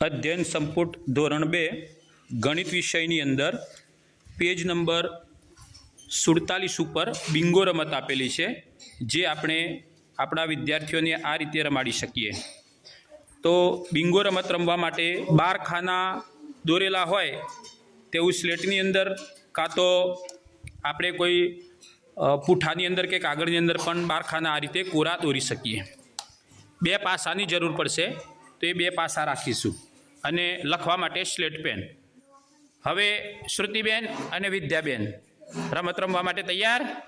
અધ્યયન સંપુટ ધોરણ બે, ગણિત વિષયની અંદર પેજ નંબર સુડતાલીસ ઉપર બિંગો રમત આપેલી છે, જે આપણે આપણા વિદ્યાર્થીઓને આ રીતે રમાડી શકીએ. તો બિંગો રમત રમવા માટે બાર ખાના દોરેલા હોય તેવું સ્લેટની અંદર કાં તો આપણે કોઈ પૂઠાની અંદર કે કાગળની અંદર પણ બાર ખાના આ રીતે કોરા દોરી શકીએ. બે પાસાની જરૂર પડશે. તો એ બે પાસા રાખીશું. અને લખવા માટે સ્લેટ પેન. હવે શ્રુતિબેન અને વિદ્યાબેન, રમત રમવા માટે તૈયાર?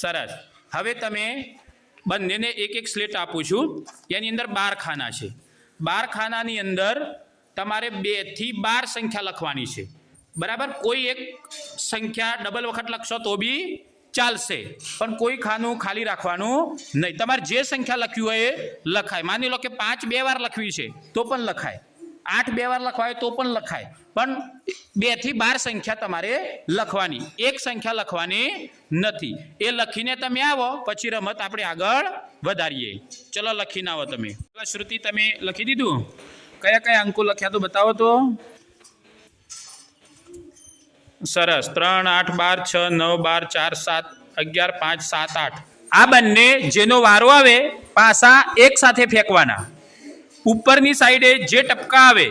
સરસ. હવે તમે બંનેને એક એક સ્લેટ આપું છું. એની અંદર બાર ખાના છે. બાર ખાનાની અંદર તમારે બેથી બાર સંખ્યા લખવાની છે. બરાબર? કોઈ એક સંખ્યા ડબલ વખત લખશો તો બી ચાલશે. પણ કોઈ ખાનું ખાલી રાખવાનું નહીં. તમારે જે સંખ્યા લખ્યું હોય એ લખાય. માની લો કે પાંચ બે વાર લખવી છે, તો પણ લખાય. આઠ બે વાર લખવાય તો પણ લખાય. પણ બેથી બાર સંખ્યા તમારે લખવાની. એક સંખ્યા લખવાની નથી. એ લખીને તમે આવો, પછી રમત આપણે આગળ વધારીએ. ચલો લખીને આવો તમે. શ્રુતિ તમે લખી દીધું? કયા કયા અંકો લખ્યા તો બતાવો તો? સરસ. ત્રણ, આઠ, બાર, છ, નવ, બાર, ચાર, સાત, અગિયાર, પાંચ, સાત, આઠ. આ બંને જેનો વારો આવે, પાસા એક સાથે ફેંકવાના. ઉપરની સાઈડે જે ટપકા આવે,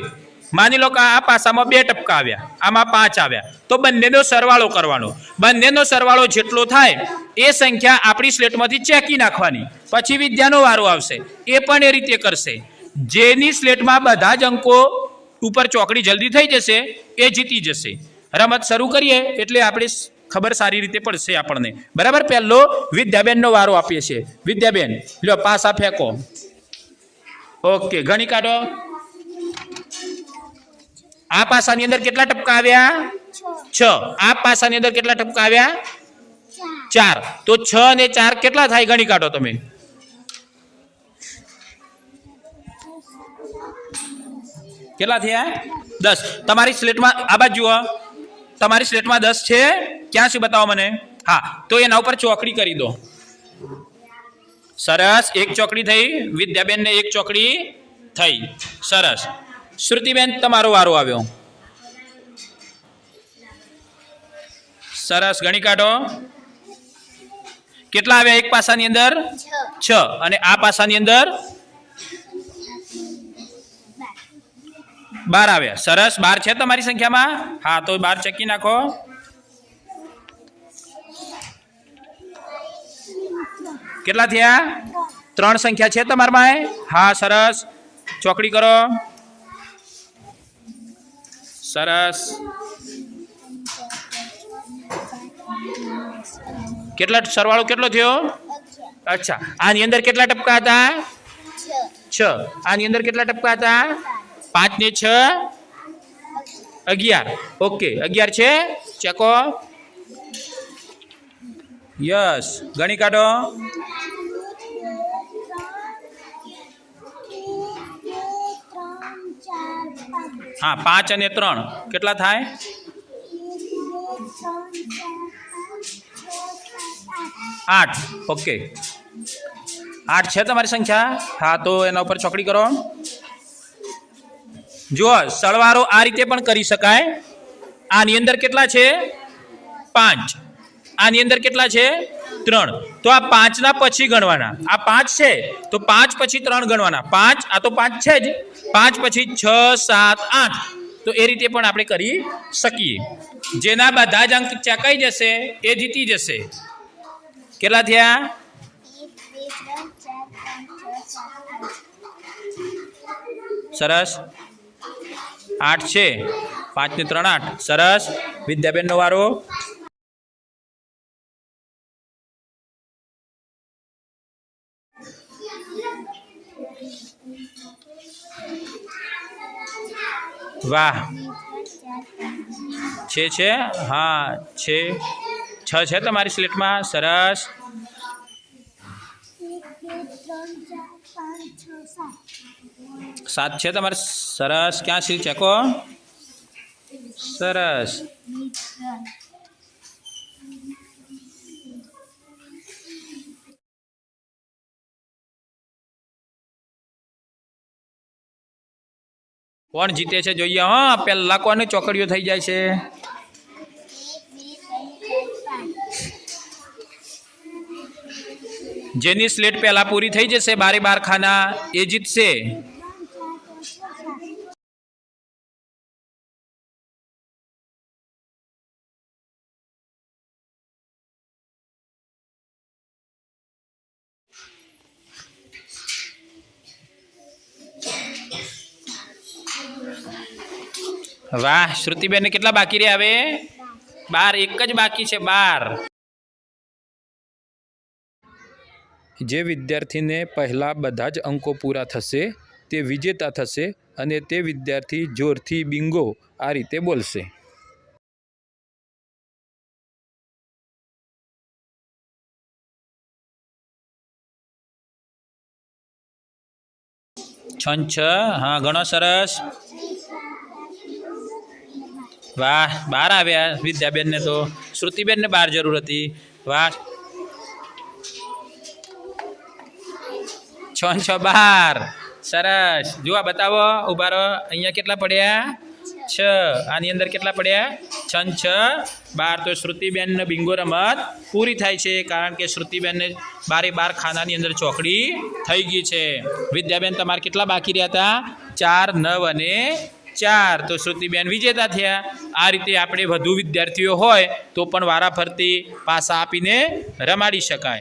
માની લો કે આ પાસામાં બે ટપકા આવ્યા, આમાં પાંચ આવ્યા, તો બંનેનો સરવાળો કરવાનો. બંનેનો સરવાળો જેટલો થાય, એ સંખ્યા આપણી સ્લેટમાંથી ચેકી નાખવાની. પછી વિદ્યાનો વારો આવશે, એ પણ એ રીતે કરશે. જેની સ્લેટમાં બધા જ અંકો ઉપર ચોકડી જલ્દી થઈ જશે, એ જીતી જશે. રમત શરૂ કરીએ એટલે આપણે ખબર સારી રીતે પડશે આપણને. બરાબર? પહેલો વિદ્યાબેનનો વારો આપીએ છીએ. વિદ્યાબેન, લ્યો, પાસા ફેંકો. ઓકે, ગણી કાઢો. આ પાસાની અંદર કેટલા ટપકા આવ્યા? છ. આ પાસાની અંદર કેટલા ટપકા આવ્યા? ચાર. તો છ અને ચાર કેટલા થાય? ગણી કાઢો તમે. કેટલા થયા? દસ. તમારી સ્લેટમાં આ બાજુ જુઓ તમારી સ્લેટમાં દસ છે? ક્યાં છે બતાવો મને? હા તો એના ઉપર ચોકડી કરી દો. સરસ એક ચોકડી થઈ. વિદ્યાબેનને એક ચોકડી થઈ. સરસ. શ્રુતિબેન તમારો વારો આવ્યો. સરસ ગણી કાઢો. કેટલા આવ્યા એક પાસાની અંદર? છ. અને આ પાસાની અંદર? બાર આવ્યા. સરસ, બાર છે તમારી સંખ્યામાં? હા, તો બાર ચકી નાખો. કેટલા થયા? ત્રણ સંખ્યા છે તમારામાં હા, સરસ. ચોકડી કરો. સરસ. કેટલા, સરવાળો કેટલો થયો? અચ્છા. આની અંદર કેટલા ટપકા હતા? છ. આની અંદર કેટલા ટપકા હતા? પાંચ ને છ? અગિયાર. ઓકે, અગિયાર છે? ચેકો. યસ. ગણી કાઢો. હા, પાંચ અને ત્રણ. કેટલા થાય? આઠ. ઓકે. આઠ છે તમારી સંખ્યા? હા, તો એના ઉપર ચોકડી કરો. જુઓ સળવારો આ રીતે પણ કરી શકાય. આની અંદર કેટલા છે? પાંચ. આની અંદર કેટલા છે? ત્રણ. તો આ પાંચના પછી ગણવાના. આ પાંચ છે, તો પાંચ પછી ત્રણ ગણવાના. પાંચ, આ તો પાંચ છે જ. પાંચ પછી છ, સાત, આઠ. તો એ રીતે પણ આપણે કરી શકીએ. જેના બધા જ અંક ચકાઈ જશે? એ જીતી જશે. કેટલા થયા? સરસ. આઠ છે. પાંચ ને ત્રણ આઠ. સરસ. વિદ્યાબેનનો વારો. વાહ. છે છે. હા, છે. છ છે તમારી સ્લેટમાં. સરસ. સાત. છે તમારે. સરસ. ક્યાં છે? ચેકો સરસ. કોણ જીતે છે જોઈએ? હા પહેલા કોને ચોકડીઓ થઈ જાય છે? જેની સ્લેટ પહેલા પૂરી થઈ જશે બારે બાર ખાના એ જીતશે. વાહ શ્રુતિબેન કેટલા બાકી રહ્યા હવે? બાર એક જ બાકી છે બાર. જે વિદ્યાર્થીને પહેલાં બધા જ અંકો પૂરા થશે તે વિજેતા થશે અને તે વિદ્યાર્થી જોરથી બિંગો આ રીતે બોલશે. છ હા ઘણો સરસ. વાહ, બહાર આવ્યા વિદ્યાબેનને તો. શ્રુતિબેનને બહાર જરૂર હતી. વાહ. છ છ, બાર. સરસ. જુઓ, બતાવો. ઊભા રહો. અહીંયા કેટલા પડ્યા? છ. આની અંદર કેટલા પડ્યા? છ છ, બાર. તો શ્રુતિબેનને બિંગો રમત પૂરી થાય છે, કારણ કે શ્રુતિબેનને બારે બાર ખાનાની અંદર ચોકડી થઈ ગઈ છે. વિદ્યાબેન, તમારે કેટલા બાકી રહ્યા હતા? ચાર, નવ અને ચાર. તો શ્રુતિબેન વિજેતા થયા. આ રીતે આપણે વધુ વિદ્યાર્થીઓ હોય તો પણ વારાફરતી પાસા આપીને રમાડી શકાય.